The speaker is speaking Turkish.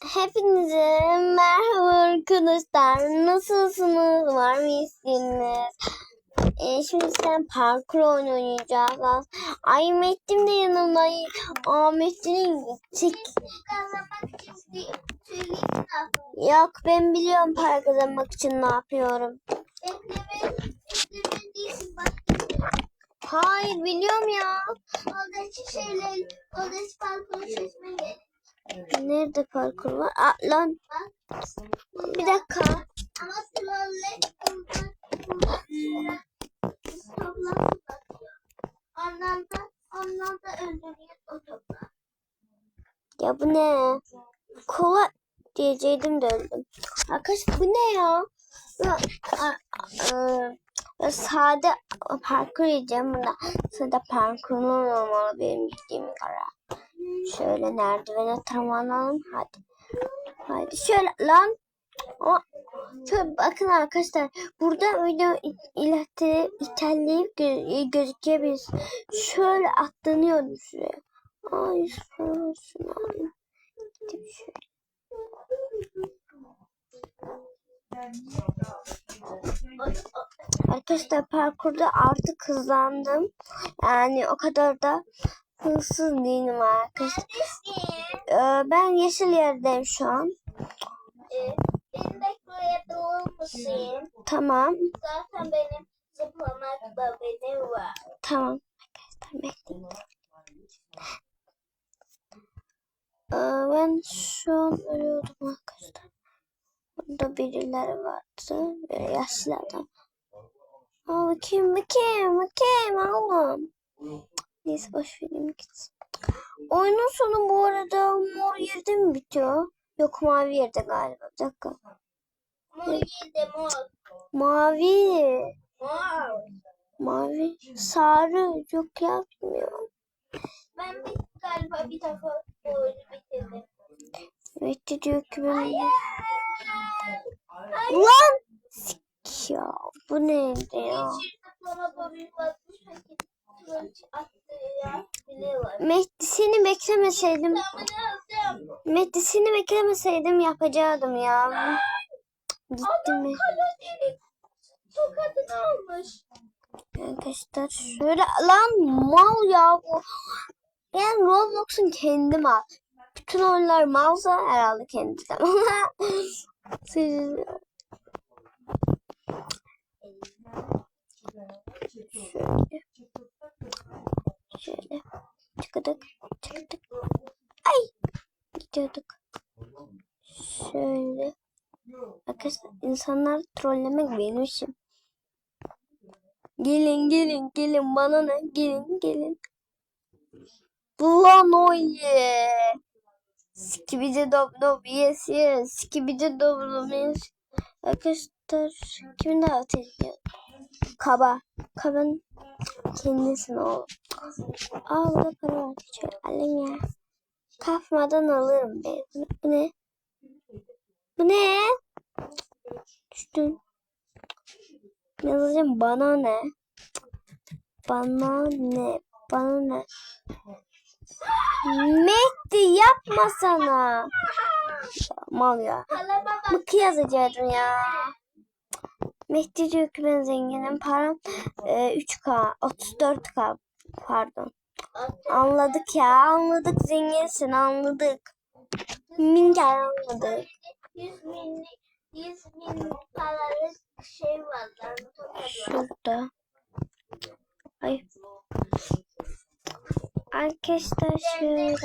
Hepinize merhaba arkadaşlar. Nasılsınız? Var mı isteğiniz? Ee, şimdi sen parkur oynayacağız. Ay Metin de yanımda. Aa Metin'in mi? Yok ben biliyorum para kazanmak için ne yapıyorum. Hayır biliyorum ya. Oradaki şeyler, oradaki parkuru seçmen gerek. Nerede parkur var? Aa, lan bir dakika. Ya bu ne? Kola diyeceydim de öldüm. Arkadaşlar bu ne ya? Sade parkur yiyeceğim bunda. Sade parkurun olmalı benim gittiğim yere. Şöyle merdivene tırmanalım. Hadi. Hadi şöyle lan. O, şöyle bakın arkadaşlar. Burada öyle ileride iterleyip gö- gözüküyor biz. Şöyle atlanıyorum şuraya. Ay şunu alayım. Gidip şöyle. Arkadaşlar parkurda artık hızlandım. Yani o kadar da hızsız değilim arkadaşlar. Ee, ben yeşil yerdeyim şu an. Ee, beni bekleyebilir misin? Tamam. Zaten benim zıplamakla benim var. Tamam. Arkadaşlar bekleyin. Ee, ben şu an ölüyordum arkadaşlar. Burada birileri vardı. Böyle yaşlı adam. Aa, bakayım bakayım bakayım oğlum. Neyse boş vereyim gitsin. Oyunun sonu bu arada mor yerde mi bitiyor? Yok mavi yerde galiba. Bir dakika. Mor yedi mor. Mavi. Mor. Mavi. Sarı. Yok ya bilmiyorum. Ben bir, galiba bir defa bu oyunu bitirdim. Mehdi diyor ki ben... Hayır. Lan! Sik ya. Bu neydi ya? Yeşil zıplama bobini basmış peki. Turuncu attı ya. Bile var. Mehdi seni beklemeseydim... Ben bunu aldım. Mehdi seni beklemeseydim yapacaktım ya. Gitti mi? tokadını almış. Arkadaşlar şöyle lan mal ya bu. Ben Roblox'un kendi mal. Bütün oyunlar malsa herhalde kendi. Siz şöyle şöyle çıkıdık çıkıdık. Ay gidiyorduk. Şöyle. Arkadaşlar insanlar trollemek benim işim. Gelin gelin gelin bana ne? Gelin gelin. Lan oye. Skibidi dop dop yes yes. Skibidi dop dop yes. Arkadaşlar kimi davet ediyor? Kaba. Kabanın kendisine o. Aa burada para var. Şöyle alayım ya. Kafmadan alırım ben. Bu ne? Bu ne? Düştüm. Yazacağım bana ne? Bana ne? Bana ne? Mehdi yapma sana. Mal ya. Mıkı yazacaktım ya. Mehdi diyor ki ben zenginim. Param e, 3K, 34K pardon. Anladık ya. Anladık zenginsin anladık. Minger anladık. 100 bin, 100 bin paralık şey var. Şurada. Ay. Arkadaşlar şöyle.